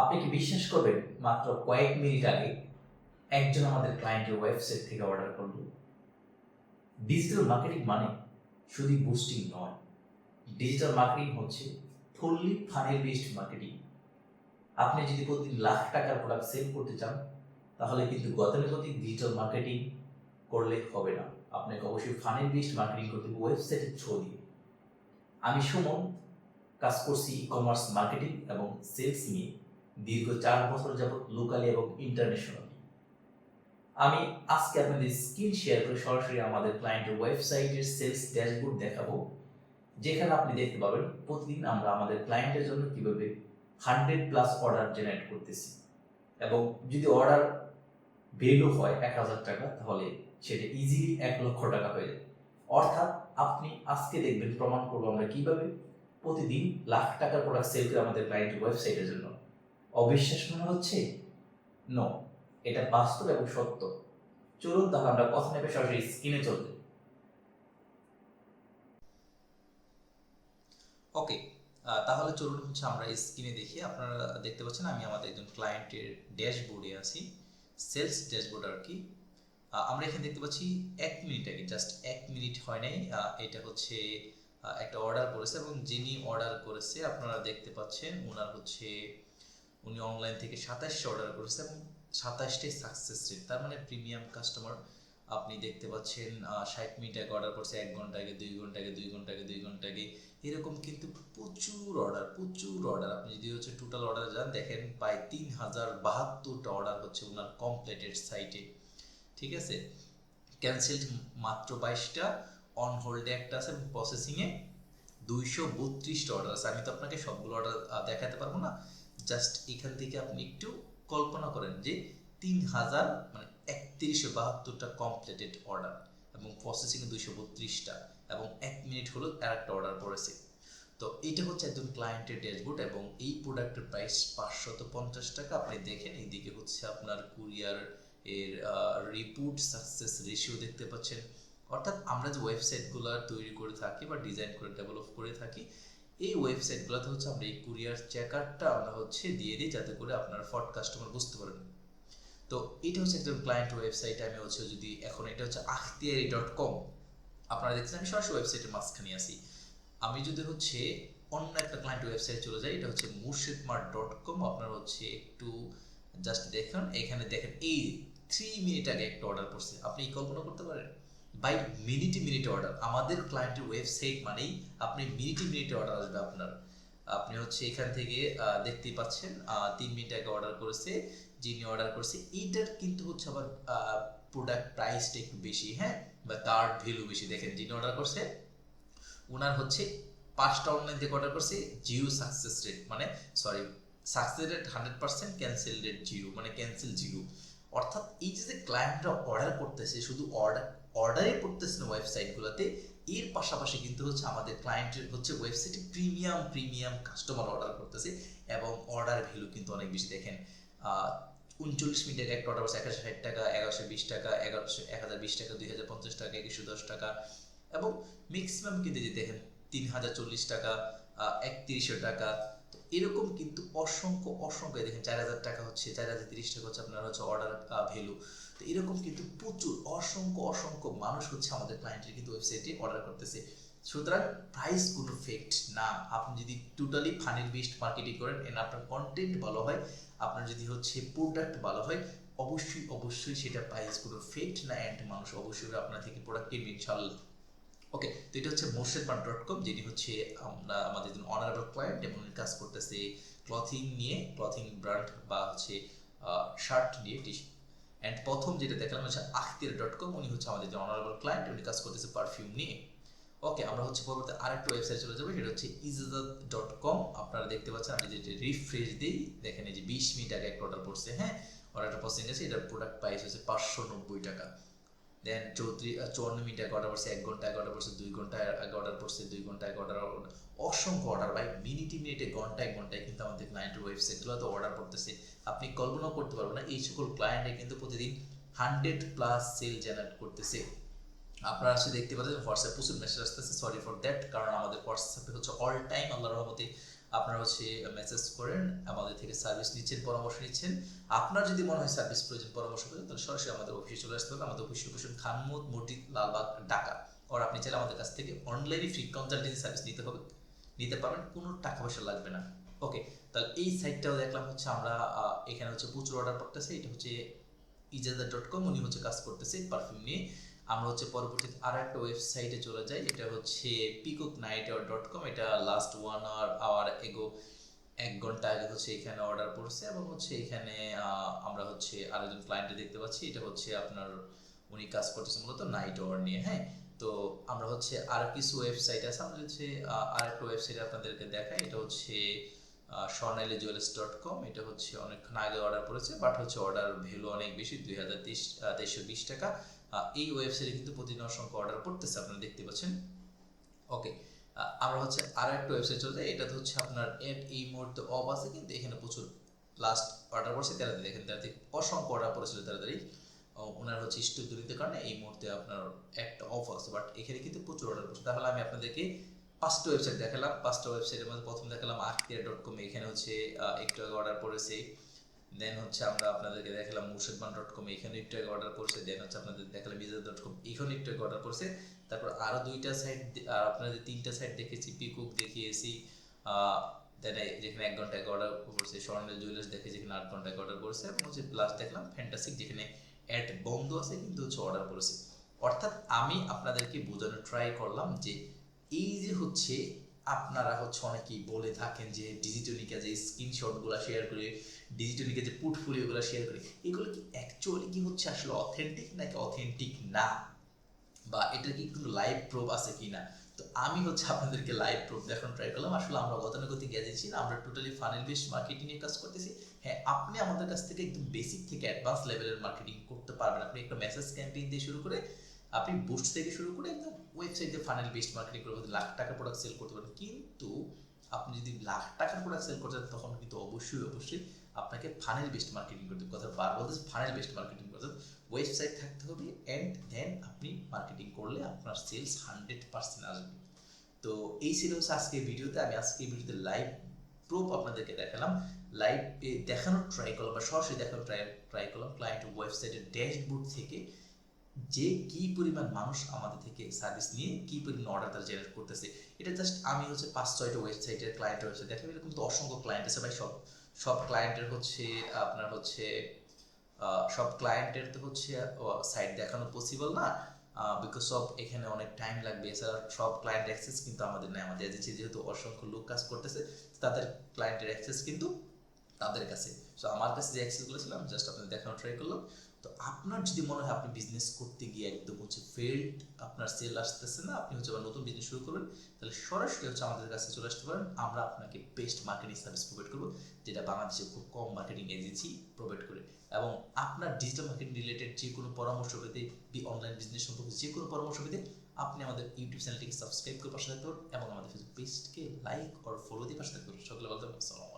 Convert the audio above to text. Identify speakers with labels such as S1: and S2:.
S1: আপনি কি বিশ্বাস করবেন? মাত্র কয়েক মিনিট আগে একজন আমাদের ক্লায়েন্টের ওয়েবসাইট থেকে অর্ডার করল। ডিজিটাল মার্কেটিং মানে শুধু বুস্টিং নয় ডিজিটাল মার্কেটিং হচ্ছে ফুললি ফানেল বেসড মার্কেটিং আপনি যদি প্রতিদিন লাখ টাকার প্রোডাক্ট সেল করতে চান, তাহলে কিন্তু গতানুগতিক ডিজিটাল মার্কেটিং করলে হবে না। আপনাকে অবশ্যই ফানেল বেসড মার্কেটিং করতে হবে ওয়েবসাইটের দিয়ে। আমি সুমন, কাজ করছি ই কমার্স মার্কেটিং এবং সেলস নিয়ে। দীর্ঘ চার বছর যাবৎ লোকালি এবং ইন্টারন্যাশনালি আমি আজকে আপনাদের স্ক্রিন শেয়ার করে সরাসরি আমাদের ক্লায়েন্টের ওয়েবসাইটের সেলস ড্যাশবোর্ড দেখাবো, যেখানে আপনি দেখতে পাবেন প্রতিদিন আমরা আমাদের ক্লায়েন্টের জন্য কীভাবে হান্ড্রেড প্লাস অর্ডার জেনারেট করতেছি। এবং যদি অর্ডার ভ্যালু হয় এক হাজার টাকা, তাহলে সেটা ইজিলি এক লক্ষ টাকা হয়ে যায়। অর্থাৎ আপনি আজকে দেখবেন প্রমাণ করব আমরা কীভাবে প্রতিদিন লাখ টাকার প্রোডাক্ট সেল করে আমাদের ক্লায়েন্টের ওয়েবসাইটের জন্য। অবিশ্বাস মনে হচ্ছে? নো এটা বাস্তব এবং সত্য। চলুন তাহলে আমরা কথা নেবে সরাসরি স্ক্রিনে চলতে।
S2: ওকে তাহলে চলুন হচ্ছে আমরা স্ক্রিনে দেখি। আপনারা দেখতে পাচ্ছেন আমি আমাদের একজন ক্লায়েন্টের ড্যাশবোর্ডে আছি সেলস ড্যাশবোর্ড আর কি। আমরা এখানে দেখতে পাচ্ছি এক মিনিট আগে জাস্ট এক মিনিট হয় নাই। এটা হচ্ছে একটা অর্ডার করেছে এবং যিনি অর্ডার করেছে, আপনারা দেখতে পাচ্ছেন ওনার হচ্ছে উনি অনলাইন থেকে সাতাশটা অর্ডার করেছে এবং সাতাশটাই সাকসেস রেট তার মানে প্রিমিয়াম কাস্টমার আপনি দেখতে পাচ্ছেন ষাট মিনিট আগে অর্ডার করছে, এক ঘণ্টা আগে, দুই ঘণ্টা আগে, দুই ঘণ্টা আগে, দুই ঘণ্টা আগে, এরকম কিন্তু প্রচুর অর্ডার প্রচুর অর্ডার আপনি যদি হচ্ছে টোটাল অর্ডার যান, দেখেন প্রায় তিন হাজার বাহাত্তরটা অর্ডার হচ্ছে ওনার কমপ্লিটেড সাইটে ঠিক আছে? ক্যান্সেলড মাত্র বাইশটা অন হোল্ডে একটা আছে প্রসেসিংয়ে দুইশো বত্রিশটা অর্ডার আছে। আমি তো আপনাকে সবগুলো অর্ডার দেখাতে পারব না। জাস্ট এখান থেকে আপনি একটু কল্পনা করেন যে তিন হাজার মানে একত্রিশশো বাহাত্তরটা কমপ্লিটেড অর্ডার এবং প্রসেসিংয়ে দুইশো বত্রিশটা এবং এক মিনিট হলো আর একটা অর্ডার পড়েছে তো এটা হচ্ছে একজন ক্লায়েন্টের ড্যাশবোর্ড এবং এই প্রোডাক্টের প্রাইস পাঁচশত পঞ্চাশ টাকা। আপনি দেখেন, এইদিকে হচ্ছে আপনার কুরিয়ার এর রিপোর্ট সাকসেস রেশিও দেখতে পাচ্ছেন। অর্থাৎ আমরা যে ওয়েবসাইটগুলো তৈরি করে থাকি বা ডিজাইন করে ডেভেলপ করে থাকি এই ওয়েবসাইটগুলোতে হচ্ছে আমরা এই কুরিয়ার চেকারটা আমরা হচ্ছে দিয়ে দিই যাতে করে আপনার ফট কাস্টমার বুঝতে পারেন। তো এটা হচ্ছে একজন ক্লায়েন্ট ওয়েবসাইট আমি হচ্ছে যদি এখন এটা হচ্ছে আখতিয়ারি ডট কম আপনারা দেখছেন আমি সরাসরি ওয়েবসাইটের মাঝখানে আসি আমি যদি হচ্ছে অন্য একটা ক্লায়েন্ট ওয়েবসাইট চলে যাই, এটা হচ্ছে মুর্শিদমার্ট ডট কম আপনারা হচ্ছে একটু জাস্ট দেখুন, এখানে দেখেন এই থ্রি মিনিট আগে একটা অর্ডার করছে। আপনি কল্পনা করতে পারেন? বাই মিনিটে মিনিটে অর্ডার আমাদের ক্লায়েন্টের ওয়েবসাইট মানেই আপনি মিনিটে মিনিটে অর্ডার আসবে আপনার। আপনি হচ্ছে এখান থেকে দেখতে পাচ্ছেন তিন মিনিট আগে অর্ডার করেছে, যিনি অর্ডার করেছে এইটার কিন্তু হচ্ছে আবার প্রোডাক্ট প্রাইসটা একটু বেশি হ্যাঁ? বা তার ভ্যালু বেশি। দেখেন, যিনি অর্ডার করছে ওনার হচ্ছে পাঁচটা অনলাইন থেকে অর্ডার করছে জিরো সাকসেস রেট মানে sorry success rate hundred percent cancel rate zero মানে ক্যান্সেল জিরো অর্থাৎ এই যে ক্লায়েন্টরা অর্ডার করতেছে, শুধু অর্ডার অর্ডারে করতেছে না ওয়েবসাইটগুলোতে এর পাশাপাশি কিন্তু হচ্ছে আমাদের ক্লায়েন্টের হচ্ছে ওয়েবসাইটে প্রিমিয়াম প্রিমিয়াম কাস্টমার অর্ডার করতেছে এবং অর্ডার ভ্যালু কিন্তু অনেক বেশি। দেখেন উনচল্লিশ মিনিটের একটা অর্ডার করছে একশো ষাট টাকা, এগারোশো বিশ টাকা, এগারোশো এক হাজার বিশ টাকা দুই হাজার পঞ্চাশ টাকা একশো দশ টাকা এবং ম্যাক্সিমাম কিন্তু যে দেখেন তিন হাজার চল্লিশ টাকা একত্রিশশো টাকা এরকম কিন্তু অসংখ্য অসংখ্য দেখেন চার হাজার টাকা হচ্ছে, চার হাজার তিরিশ টাকা হচ্ছে আপনার হচ্ছে অর্ডার ভ্যালু তো এরকম কিন্তু প্রচুর, অসংখ্য অসংখ্য মানুষ হচ্ছে আমাদের ক্লায়েন্টের কিন্তু ওয়েবসাইটে অর্ডার করতেছে। সুতরাং প্রাইস কোনো ফেক্ট না। আপনি যদি টোটালি ফানির বেসড মার্কেটিং করেন এন্ড আপনার কন্টেন্ট ভালো হয়, আপনার যদি হচ্ছে প্রোডাক্ট ভালো হয়, অবশ্যই অবশ্যই সেটা প্রাইস কোনো ফেক্ট না অ্যান্ড মানুষ অবশ্যই আপনার থেকে প্রোডাক্ট কিনবে, ইনশাল্লাহ। ওকে তো এটা হচ্ছে মোর্শেদমান ডট কম যেটি হচ্ছে আমরা আমাদের একজন অনারেবল ক্লায়েন্ট এবং কাজ করতেছে ক্লথিং নিয়ে ক্লথিং ব্র্যান্ড বা হচ্ছে শার্ট নিয়ে টি অ্যান্ড প্রথম যেটা দেখলাম হচ্ছে আখতির ডট কম উনি হচ্ছে আমাদের যে অনারেবল ক্লায়েন্ট উনি কাজ করতেছে পারফিউম নিয়ে। ওকে আমরা হচ্ছে পরবর্তী আরেকটা ওয়েবসাইট চলে যাব, সেটা হচ্ছে ইজাজাত ডট কম আপনারা দেখতে পাচ্ছেন, আমি যেটা রিফ্রেশ দিই, দেখেন এই যে বিশ মিনিট আগে একটা অর্ডার পড়ছে হ্যাঁ? অর্ডারটা পছন্দ আছে, এটার প্রোডাক্ট প্রাইস হচ্ছে পাঁচশো নব্বই টাকা। দেন চৌত্রিশ চুয়ান্ন মিনিট আগে অর্ডার করছে এক ঘণ্টা আগে অর্ডার করছে দুই ঘণ্টা আগে অর্ডার করছে দুই ঘণ্টা আগে অর্ডার অসংখ্য অর্ডার ভাই, মিনিটে মিনিটে, ঘন্টায় ঘন্টায় কিন্তু আমাদের ক্লায়েন্টের ওয়েবসাইটগুলো তো অর্ডার করতেছে। আপনি কল্পনাও করতে পারবেন না, এই সকল ক্লায়েন্টে কিন্তু প্রতিদিন হান্ড্রেড প্লাস সেল জেনারেট করতেছে। আপনারা আসলে দেখতে পাচ্ছেন হোয়াটসঅ্যাপ প্রচুর মেসেজ আসতেছে সরি ফর দ্যাট কারণ আমাদের হোয়াটসঅ্যাপে হচ্ছে অল টাইম আল্লাহর রহমতে আপনারা হচ্ছে মেসেজ করেন, আমাদের থেকে সার্ভিস নিচ্ছেন, পরামর্শ নিচ্ছেন। আপনার যদি মনে হয় সার্ভিস প্রয়োজন, পরামর্শ প্রয়োজন, তাহলে সরাসরি আমাদের অফিসে চলে আসতে হবে। আমাদের অফিস লোকেশন খানমুদ, মসজিদ, লালবাগ, ঢাকা। আর আপনি চাইলে আমাদের কাছ থেকে অনলাইনে ফ্রি কনসালটেন্সি সার্ভিস নিতে হবে। নিতে পারবেন, কোনো টাকা পয়সা লাগবে না। ওকে তাহলে এই সাইটটাও দেখলাম হচ্ছে আমরা এখানে হচ্ছে প্রচুর অর্ডার করতেছে এটা হচ্ছে ইজাজা ডট কম উনি হচ্ছে কাজ করতেছে পারফিউম নিয়ে। আমরা হচ্ছে পরবর্তীতে আর একটা ওয়েবসাইটে চলে যাই এটা হচ্ছে পিকক নাইট ডট কম এটা লাস্ট ওয়ান আওয়ার আওয়ার এগো এক ঘণ্টা আগে হচ্ছে এখানে অর্ডার পড়ছে এবং হচ্ছে এখানে আমরা হচ্ছে আরেকজন ক্লায়েন্টে দেখতে পাচ্ছি, এটা হচ্ছে আপনার, উনি কাজ করতেছে মূলত নাইট ওয়ার নিয়ে হ্যাঁ? তো আমরা হচ্ছে আর কিছু ওয়েবসাইট আছে, আমরা হচ্ছে আর একটা ওয়েবসাইট আপনাদেরকে দেখাই, এটা হচ্ছে স্বর্ণালী জুয়েলার্স ডট কম এটা হচ্ছে অনেকক্ষণ আগে অর্ডার করেছে বাট হচ্ছে অর্ডার ভ্যালু অনেক বেশি, দুই হাজার তেইশ তেইশশো বিশ টাকা। এই ওয়েবসাইটে কিন্তু প্রতিদিন অসংখ্য অর্ডার পড়তেছে, আপনারা দেখতে পাচ্ছেন। ওকে আমরা হচ্ছে আর একটা ওয়েবসাইট চলে যাই এটা তো হচ্ছে আপনার এড এই মুহূর্তে অফ আছে, কিন্তু এখানে প্রচুর লাস্ট অর্ডার করছে তারা দেখেন তারা অসংখ্য অর্ডার পড়েছিল তাড়াতাড়ি। ওনার হচ্ছে স্টক দুর্নীতির কারণে এই মুহূর্তে আপনার একটা অফ আছে বাট এখানে কিন্তু প্রচুর অর্ডার করছে তাহলে আমি আপনাদেরকে পাঁচটা ওয়েবসাইট দেখালাম, পাঁচটা ওয়েবসাইটের মধ্যে প্রথম দেখালাম আখতিয়ার ডট কম এখানে হচ্ছে একটু আগে অর্ডার পড়েছে। দেন হচ্ছে আমরা আপনাদেরকে দেখালাম মুর্শিদবান ডট কম এখানে একটু অর্ডার করছে দেন হচ্ছে আপনাদের দেখালাম বিজয় ডট কম এখানে একটু অর্ডার করছে। তারপর আরও দুইটা সাইট আর আপনাদের তিনটা সাইট দেখেছি পিকুক দেখিয়েছি দেন যেখানে এক ঘণ্টা আগে অর্ডার করছে, স্বর্ণের জুয়েলার্স দেখে যেখানে আট ঘণ্টা আগে অর্ডার করছে, এবং হচ্ছে প্লাস দেখলাম ফ্যান্টাসিক যেখানে অ্যাড বন্ধ আছে, কিন্তু হচ্ছে অর্ডার করেছে। অর্থাৎ আমি আপনাদেরকে বোঝানোর ট্রাই করলাম যে এই যে হচ্ছে আপনারা হচ্ছে অনেকেই বলে থাকেন যে ডিজিটালিকা যে স্ক্রিনশটগুলো শেয়ার করে ডিজিটালিকা যে পোর্টফোলিওগুলো শেয়ার করে, এগুলো কি অ্যাকচুয়ালি কি হচ্ছে আসলে অথেন্টিক নাকি অথেন্টিক না? বা এটা কি কোনো লাইভ প্রুফ আছে কি না তো আমি হচ্ছে আপনাদেরকে লাইভ প্রুফ দেখানোর ট্রাই করলাম। আসলে আমরা গতানুগতিক গেছি না আমরা টোটালি ফানেল বেসড মার্কেটিং এর কাজ করতেছি। হ্যাঁ আপনি আমাদের কাছ থেকে একদম বেসিক থেকে অ্যাডভান্স লেভেলের মার্কেটিং করতে পারবেন। আপনি একটা মেসেজ ক্যাম্পেইন দিয়ে শুরু করে, আপনি বুস্ট থেকে শুরু করে একদম ওয়েবসাইটে ফানেল বেসড মার্কেটিং করে লাখ টাকা প্রোডাক্ট সেল করতে পারেন কিন্তু আপনি যদি লাখ টাকার প্রোডাক্ট সেল করতে তখন কিন্তু অবশ্যই অবশ্যই আপনাকে ফানেল বেসড মার্কেটিং করতে কথা বার বলতে ফানেল বেসড মার্কেটিং করতে ওয়েবসাইট থাকতে হবে অ্যান্ড দেন আপনি মার্কেটিং করলে আপনার সেলস হান্ড্রেড পার্সেন্ট আসবে। তো এই ছিল হচ্ছে আজকে ভিডিওতে। আমি আজকে ভিডিওতে লাইভ প্রুফ আপনাদেরকে দেখালাম। লাইভ দেখানোর ট্রাই করলাম বা সরাসরি দেখানোর ট্রাই ট্রাই করলাম ক্লায়েন্ট ওয়েবসাইটের ড্যাশবোর্ড থেকে। যে কি পরিমাণ মানুষ আমাদের থেকে সার্ভিস নিয়ে কি পরিমাণ অর্ডার তারা জেনারেট করতেছে, এটা জাস্ট আমি হচ্ছে পাঁচ, ছয়টা ওয়েবসাইটের ক্লায়েন্টের ওয়েবসাইট দেখলাম, এরকম তো অসংখ্য ক্লায়েন্ট আছে ভাই, সব সব ক্লায়েন্টের হচ্ছে আপনার হচ্ছে সব ক্লায়েন্টের তো হচ্ছে সাইট দেখানো পসিবল না বিকজ অফ এখানে অনেক টাইম লাগবে, এছাড়া সব ক্লায়েন্ট অ্যাক্সেস কিন্তু আমাদের নেই, আমাদের এজেন্সি যেহেতু অসংখ্য লোক কাজ করতেছে, তাদের ক্লায়েন্টের অ্যাক্সেস কিন্তু তাদের কাছে। সো আমার কাছে যে অ্যাক্সেসগুলো ছিল আমি জাস্ট আপনাদের দেখানো ট্রাই করলাম। তো আপনার যদি মনে হয় আপনি বিজনেস করতে গিয়ে একদম হচ্ছে ফেল্ড আপনার সেল আসতেছে না, আপনি হচ্ছে আবার নতুন বিজনেস শুরু করবেন, তাহলে সরাসরি হচ্ছে আমাদের কাছে চলে আসতে পারেন। আমরা আপনাকে বেস্ট মার্কেটিং সার্ভিস প্রোভাইড করব, যেটা বাংলাদেশে খুব কম মার্কেটিং এজেন্সি প্রোভাইড করে। এবং আপনার ডিজিটাল মার্কেটিং রিলেটেড যে কোনো পরামর্শ পেতে অনলাইন বিজনেস সম্পর্কে যে কোনো পরামর্শ পেতে আপনি আমাদের ইউটিউব চ্যানেলটিকে সাবস্ক্রাইব করে পাশে থাকতে পারেন এবং আমাদের ফেসবুক পেজকে লাইক আর ফলো দিয়ে পাশে থাকতে পারেন। সকলে বলতে আসসালাম